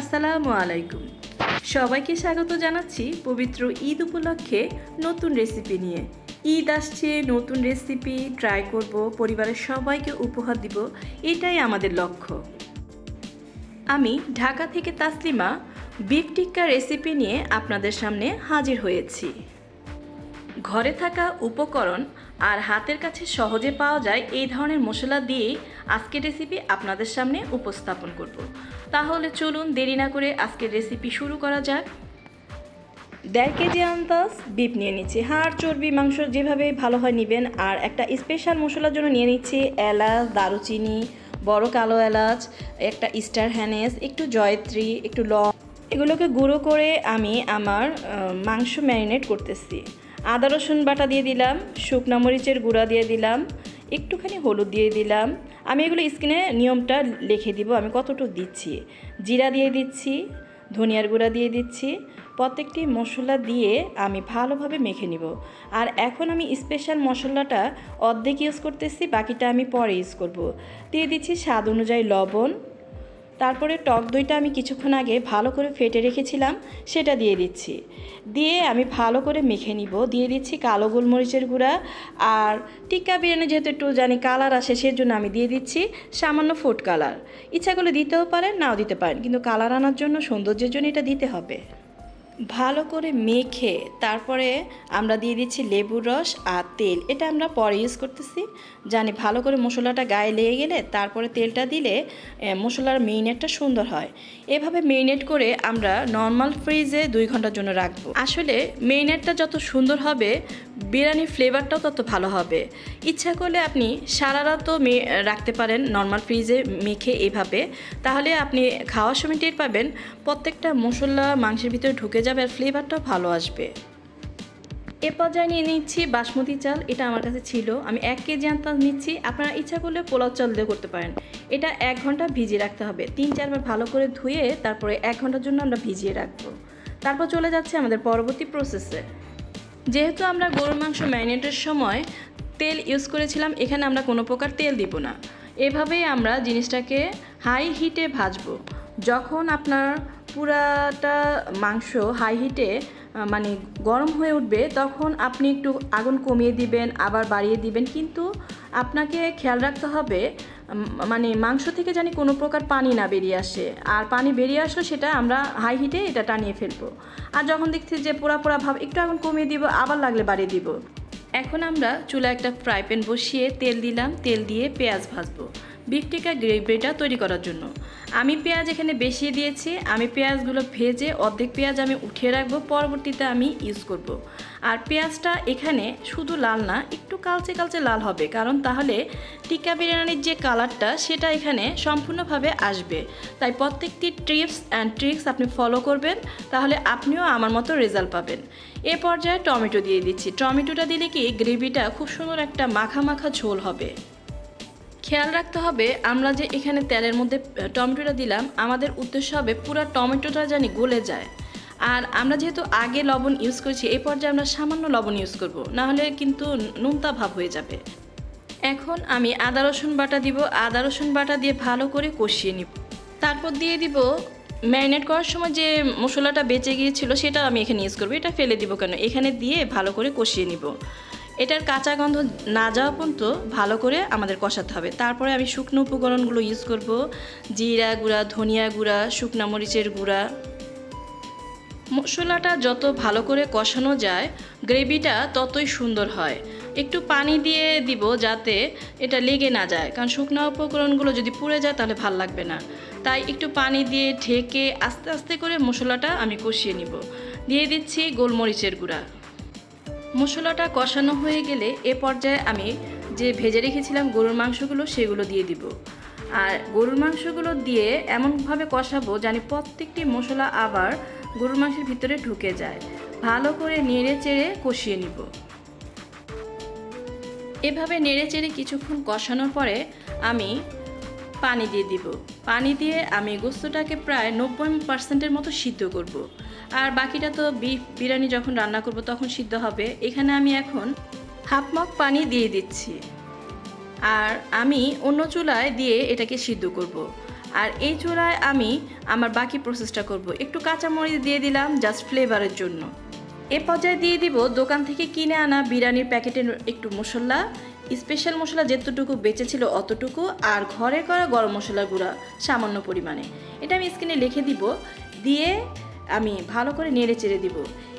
আসসালামু আলাইকুম। সবাইকে স্বাগত জানাচ্ছি পবিত্র ঈদ উপলক্ষে নতুন রেসিপি নিয়ে। ঈদ আসছে, নতুন রেসিপি ট্রাই করব, পরিবারের সবাইকে উপহার দিব, এটাই আমাদের লক্ষ্য। আমি ঢাকা থেকে তাসলিমা বিফ টিক্কা রেসিপি নিয়ে আপনাদের সামনে হাজির হয়েছি। ঘরে থাকা উপকরণ আর হাতের কাছে সহজে পাওয়া যায় এই ধরনের মশলা দিয়েই আজকের রেসিপি আপনাদের সামনে উপস্থাপন করব। তাহলে চলুন দেরি না করে আজকের রেসিপি শুরু করা যাক। দেড় কেজি আন্দাজ বিপ নিয়ে নিচ্ছি। হাড়, চর্বি, মাংস যেভাবে ভালো হয় নেবেন। আর একটা স্পেশাল মশলার জন্য নিয়ে নিচ্ছি এলাচ, দারুচিনি, বড় কালো এলাচ, একটা স্টার হ্যানেস একটু জয়ত্রী, একটু লং। এগুলোকে গুঁড়ো করে আমি আমার মাংস ম্যারিনেট করতেছি। আদা, রসুন বাটা দিয়ে দিলাম, শুকনা মরিচের গুঁড়া দিয়ে দিলাম একটুখানি হলুদ দিয়ে দিলাম। আমি এগুলো স্কিনে নিয়মটা লিখে দিব, আমি কতটুকু দিচ্ছি? জিরা দিয়ে দিচ্ছি, ধনিয়ার গুঁড়া দিয়ে দিচ্ছি, প্রত্যেকটি মশলা দিয়ে আমি ভালোভাবে মেখে নিব। আর এখন আমি স্পেশাল মশলাটা অর্ধেক ইউজ করতেছি, বাকিটা আমি পরে ইউজ করব। দিয়ে দিচ্ছি স্বাদ অনুযায়ী লবণ তারপরে টক দইটা আমি কিছুক্ষণ আগে ভালো করে ফেটে রেখেছিলাম, সেটা দিয়ে দিচ্ছি। দিয়ে আমি ভালো করে মেখে নিব। দিয়ে দিচ্ছি কালো গোলমরিচের গুঁড়া আর টিক্কা বিরিয়ানি যেহেতু একটু জানি কালার আসে, সেজন্য আমি দিয়ে দিচ্ছি সামান্য ফুড কালার। ইচ্ছা করলে দিতেও পারেন, নাও দিতে পারেন, কিন্তু কালার আনার জন্য সৌন্দর্যের জন্য এটা দিতে হবে। ভালো করে মেখে তারপরে আমরা দিয়ে দিচ্ছি লেবুর রস আর তেল। এটা আমরা পরে ইউজ করতেছি। জানি ভালো করে মশলাটা গায়ে লেগে গেলে তারপরে তেলটা দিলে মশলার মেরিনেটটা সুন্দর হয়। এভাবে মেরিনেট করে আমরা নর্মাল ফ্রিজে দুই ঘণ্টার জন্য রাখব। আসলে মেরিনেটটা যত সুন্দর হবে বিরিয়ানির ফ্লেভারটাও তত ভালো হবে। ইচ্ছা করলে আপনি সারা রাতও রাখতে পারেন নর্মাল ফ্রিজে মেখে এভাবে। তাহলে আপনি খাওয়ার সময় টের পাবেন প্রত্যেকটা মশলা মাংসের ভিতরে ঢুকে যাবে আর ফ্লেভারটাও ভালো আসবে। এ পর্যায়ে নিয়ে নিচ্ছি বাসমতি চাল, এটা আমার কাছে ছিল। আমি এক কেজি আন্তাজ নিচ্ছি। আপনারা ইচ্ছা করলে পোলাও চাল দিয়ে করতে পারেন। এটা এক ঘণ্টা ভিজিয়ে রাখতে হবে। তিন চারবার ভালো করে ধুয়ে তারপরে এক ঘণ্টার জন্য আমরা ভিজিয়ে রাখব। তারপর চলে যাচ্ছে আমাদের পরবর্তী প্রসেসে যেহেতু আমরা গরুর মাংস ম্যারিনেটের সময় তেল ইউজ করেছিলাম, এখানে আমরা কোনো প্রকার তেল দিব না। এভাবেই আমরা জিনিসটাকে হাই হিটে ভাজবো। যখন আপনার পুরাটা মাংস হাই হিটে মানে গরম হয়ে উঠবে, তখন আপনি একটু আগুন কমিয়ে দিবেন, আবার বাড়িয়ে দিবেন। কিন্তু আপনাকে খেয়াল রাখতে হবে মানে মাংস থেকে জানি কোনো প্রকার পানি না বেরিয়ে আসে। আর পানি বেরিয়ে আসলে সেটা আমরা হাই হিটে এটা টানিয়ে ফেলব। আর যখন দেখছি যে পোড়া পোড়া ভাব একটু এখন কমিয়ে দিব, আবার লাগলে বাড়িয়ে দিব। এখন আমরা চুলা একটা ফ্রাই প্যান বসিয়ে তেল দিলাম, তেল দিয়ে পেঁয়াজ ভাজবো। বিফ টিকা গ্রেভিটা তৈরি করার জন্য। আমি পেঁয়াজ এখানে বেশি দিয়েছি। আমি পেঁয়াজগুলো ভেজে অর্ধেক পেঁয়াজ আমি উঠিয়ে রাখব। পরবর্তীতে আমি ইউজ করব। আর পেঁয়াজটা এখানে শুধু লাল না, একটু কালচে কালচে লাল হবে। কারণ তাহলে টিক্কা বিরিয়ানির যে কালারটা, সেটা এখানে সম্পূর্ণভাবে আসবে। তাই প্রত্যেকটি টিপস অ্যান্ড ট্রিক্স আপনি ফলো করবেন। তাহলে আপনিও আমার মতো রেজাল্ট পাবেন। এ পর্যায়ে টমেটো দিয়ে দিচ্ছি। টমেটোটা দিলে কি, গ্রেভিটা খুব সুন্দর একটা মাখা মাখা ঝোল হবে। খেয়াল রাখতে হবে, আমরা যে এখানে তেলের মধ্যে টমেটোটা দিলাম, আমাদের উদ্দেশ্য হবে পুরো টমেটোটা জানি গলে যায়। আর আমরা যেহেতু আগে লবণ ইউজ করছি, এই পর্যায়ে আমরা সামান্য লবণ ইউজ করব, না হলে কিন্তু নোনতা ভাব হয়ে যাবে। এখন আমি আদা, রসুন বাটা দিব, আদা, রসুন বাটা দিয়ে ভালো করে কষিয়ে নিব। তারপর দিয়ে দিব, ম্যারিনেট করার সময় যে মশলাটা বেঁচে গিয়েছিল, সেটা আমি এখানে ইউজ করব, এটা ফেলে দিব কেন? এখানে দিয়ে ভালো করে কষিয়ে নিব। এটার কাঁচা গন্ধ না যাওয়া পর্যন্ত ভালো করে আমাদের কষাতে হবে। তারপরে আমি শুকনো উপকরণগুলো ইউজ করব। জিরা গুঁড়া, ধনিয়া গুঁড়া, শুকনা মরিচের গুঁড়া। মশলাটা যত ভালো করে কষানো যায়, গ্রেভিটা ততই সুন্দর হয়। একটু পানি দিয়ে দিব যাতে এটা লেগে না যায়। কারণ শুকনো উপকরণগুলো যদি পুড়ে যায়, তাহলে ভালো লাগবে না। তাই একটু পানি দিয়ে ঢেকে আস্তে আস্তে করে মশলাটা আমি কষিয়ে নিব। দিয়ে দিচ্ছি গোলমরিচের গুঁড়া। মশলাটা কষানো হয়ে গেলে এ পর্যায়ে আমি যে ভেজে রেখেছিলাম গরুর মাংসগুলো সেগুলো দিয়ে দিব। আর গরুর মাংসগুলো দিয়ে এমনভাবে কষাবো জানি প্রত্যেকটি মশলা আবার গরুর মাংসের ভিতরে ঢুকে যায়। ভালো করে নেড়ে চেড়ে কষিয়ে নিব। এভাবে নেড়ে চেড়ে কিছুক্ষণ কষানোর পরে আমি পানি দিয়ে দিব। পানি দিয়ে আমি গোস্তটাকে প্রায় নব্বই পার্সেন্টের মতো সিদ্ধ করব। আর বাকিটা তো বিফ বিরিয়ানি যখন রান্না করব তখন সিদ্ধ হবে। এখানে আমি এখন হাফ মগ পানি দিয়ে দিচ্ছি। আর আমি অন্য চুলায় দিয়ে এটাকে সিদ্ধ করব। আর এই চুলায় আমি আমার বাকি প্রসেসটা করব। একটু কাঁচামরিচ দিয়ে দিলাম জাস্ট ফ্লেভারের জন্য। এ পর্যায়ে দিয়ে দিব দোকান থেকে কিনে আনা বিরিয়ানির প্যাকেটের একটু মশলা। স্পেশাল মশলা যেতটুকু বেঁচে ছিল অতটুকু আর ঘরে করা গরম মশলা গুঁড়া সামান্য পরিমাণে। এটা আমি স্ক্রিনে লিখে দিব। দিয়ে আমি ভালো করে নেড়ে চেড়ে দিব।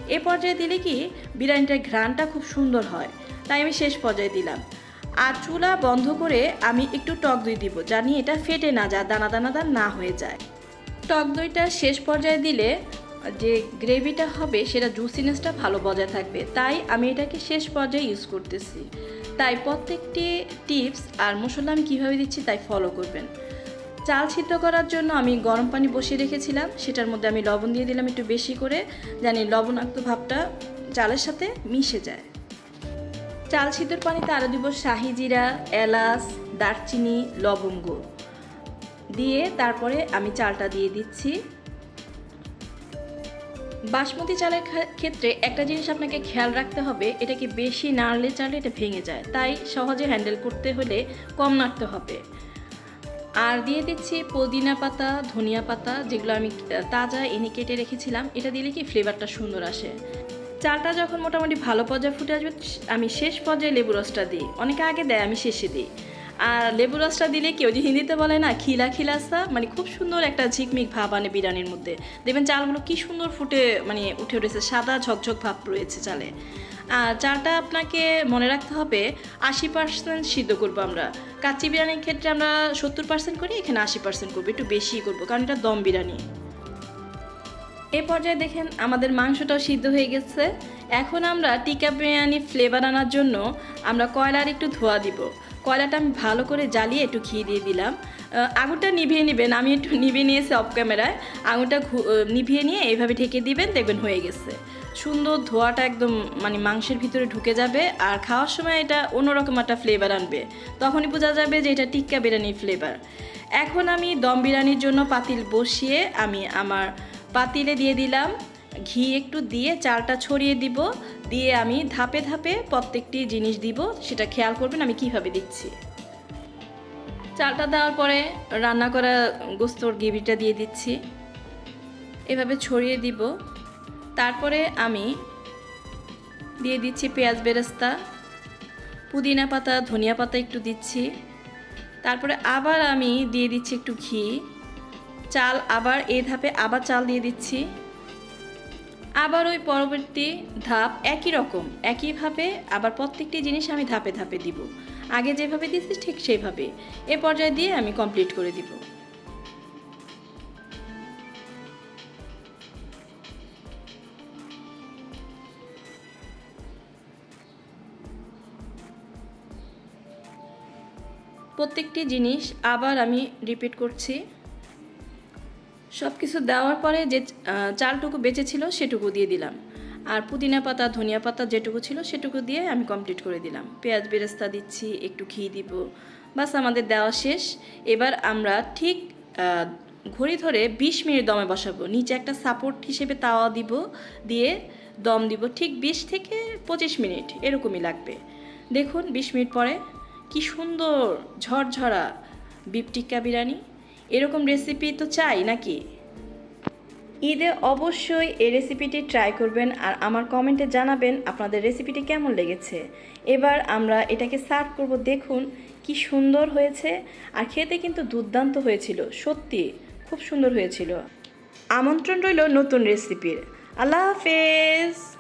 এ পর্যায়ে দিলে কি বিরিয়ানিটার ঘ্রাণটা খুব সুন্দর হয়। তাই আমি শেষ পর্যায়ে দিলাম। আর চুলা বন্ধ করে আমি একটু টক দই দিব জানি এটা ফেটে না যা দানা দানা দানাদার না হয়ে যায়। টক দইটা শেষ পর্যায়ে দিলে যে গ্রেভিটা হবে সেটা জুসিনেসটা ভালো বজায় থাকবে। তাই আমি এটাকে শেষ পর্যায়ে ইউজ করতেছি। তাই প্রত্যেকটি টিপস আর মশলা আমি কীভাবে দিচ্ছি তাই ফলো করবেন। চাল সিদ্ধ করার জন্য আমি গরম পানি বসিয়ে রেখেছিলাম। সেটার মধ্যে আমি লবণ দিয়ে দিলাম একটু বেশি করে। জানি লবণাক্ত ভাবটা চালের সাথে মিশে যায়। চাল সিদ্ধর পানিতে আরও দিব শাহি জিরা, এলাচ, দারচিনি লবঙ্গ দিয়ে তারপরে আমি চালটা দিয়ে দিচ্ছি। বাসমতি চালের ক্ষেত্রে একটা জিনিস আপনাকে খেয়াল রাখতে হবে এটাকে বেশি নাড়লে চালে এটা ভেঙে যায়? তাই সহজে হ্যান্ডেল করতে হলে কম নাড়তে হবে। আর দিয়ে দিচ্ছি পুদিনা পাতা, ধনিয়া পাতা, যেগুলো আমি তাজা এনে কেটে রেখেছিলাম। এটা দিলে কি ফ্লেভারটা সুন্দর আসে। চালটা যখন মোটামুটি ভালো পর্যায়ে ফুটে আসবে আমি শেষ পর্যায়ে লেবু রসটা দিই। অনেকে আগে দেয়, আমি শেষে দিই। আর লেবু রসটা দিলে কেউ যে হিন্দিতে বলে না, খিলা খিলাসা মানে খুব সুন্দর একটা ঝিকমিক ভাব আনে বিরিয়ানির মধ্যে। দেখবেন চালগুলো কি সুন্দর ফুটে মানে উঠে উঠেছে, সাদা ঝকঝক ভাব রয়েছে চালে। আর চালটা আপনাকে মনে রাখতে হবে, আশি পার্সেন্ট সিদ্ধ করব আমরা। কাচ্চি বিরিয়ানির ক্ষেত্রে আমরা সত্তর পার্সেন্ট করি এখানে আশি পার্সেন্ট করব একটু বেশি করব কারণ এটা দম বিরিয়ানি। এ পর্যায়ে দেখেন আমাদের মাংসটাও সিদ্ধ হয়ে গেছে। এখন আমরা টিকা বিরিয়ানি ফ্লেভার আনার জন্য আমরা কয়লার একটু ধোয়া দিব। কয়লাটা আমি ভালো করে জ্বালিয়ে একটু ঘি দিয়ে দিলাম। আগুনটা নিভিয়ে নেবেন আমি একটু নিভিয়ে নিয়েছি অফ ক্যামেরায় আহ, নিভিয়ে নিয়ে এইভাবে ঢেকে দিবেন দেখবেন হয়ে গেছে। সুন্দর ধোয়াটা একদম মানে মাংসের ভিতরে ঢুকে যাবে আর খাওয়ার সময় এটা অন্যরকম একটা ফ্লেভার আনবে। তখনই বোঝা যাবে যে এটা টিক্কা বিরিয়ানির ফ্লেভার এখন আমি দম বিরিয়ানির জন্য পাতিল বসিয়ে আমি আমার পাতিলে দিয়ে দিলাম। ঘি একটু দিয়ে চালটা ছড়িয়ে দিব। দিয়ে আমি ধাপে ধাপে প্রত্যেকটি জিনিস দিব। সেটা খেয়াল করবেন আমি কীভাবে দিচ্ছি। চালটা দেওয়ার পরে রান্না করা গোস্তর গ্রেভিটা দিয়ে দিচ্ছি। এভাবে ছড়িয়ে দিব। তারপরে আমি দিয়ে দিচ্ছি পেঁয়াজ বেরেস্তা, পুদিনা পাতা, ধনিয়া পাতা একটু দিচ্ছি। তারপরে আবার আমি দিয়ে দিচ্ছি একটু ঘি। চাল আবার এই ধাপে আবার চাল দিয়ে দিচ্ছি। আবার ওই পরবর্তী ধাপ একই রকম একইভাবে আবার প্রত্যেকটি জিনিস আমি ধাপে ধাপে দিব। আগে যেভাবে দিয়েছি ঠিক সেইভাবে। এ পর্যায়ে দিয়ে আমি কমপ্লিট করে দিব। প্রত্যেকটি জিনিস আবার আমি রিপিট করছি। সব কিছু দেওয়ার পরে যে চালটুকু বেঁচে ছিল সেটুকু দিয়ে দিলাম। আর পুদিনা পাতা, ধনিয়া পাতা যেটুকু ছিল সেটুকু দিয়ে আমি কমপ্লিট করে দিলাম। পেঁয়াজ বেরেস্তা দিচ্ছি, একটু ঘি দিব। বাস আমাদের দেওয়া শেষ। এবার আমরা ঠিক ঘড়ি ধরে বিশ মিনিট দমে বসাবো। নিচে একটা সাপোর্ট হিসেবে তাওয়া দিব, দিয়ে দম দিব। ঠিক বিশ থেকে পঁচিশ মিনিট এরকমই লাগবে। দেখুন বিশ মিনিট পরে কি সুন্দর ঝরঝরা বিপ টিক্কা বিরিয়ানি। এরকম রেসিপি তো চাই নাকি? ঈদে অবশ্যই এই রেসিপিটি ট্রাই করবেন আর আমার কমেন্টে জানাবেন আপনাদের রেসিপিটি কেমন লেগেছে। এবার আমরা এটাকে সার্ভ করব, দেখুন কি সুন্দর হয়েছে আর খেতে কিন্তু দুর্দান্ত হয়েছিল, সত্যি খুব সুন্দর হয়েছিল। আমন্ত্রণ রইল নতুন রেসিপির আল্লাহ হাফেজ!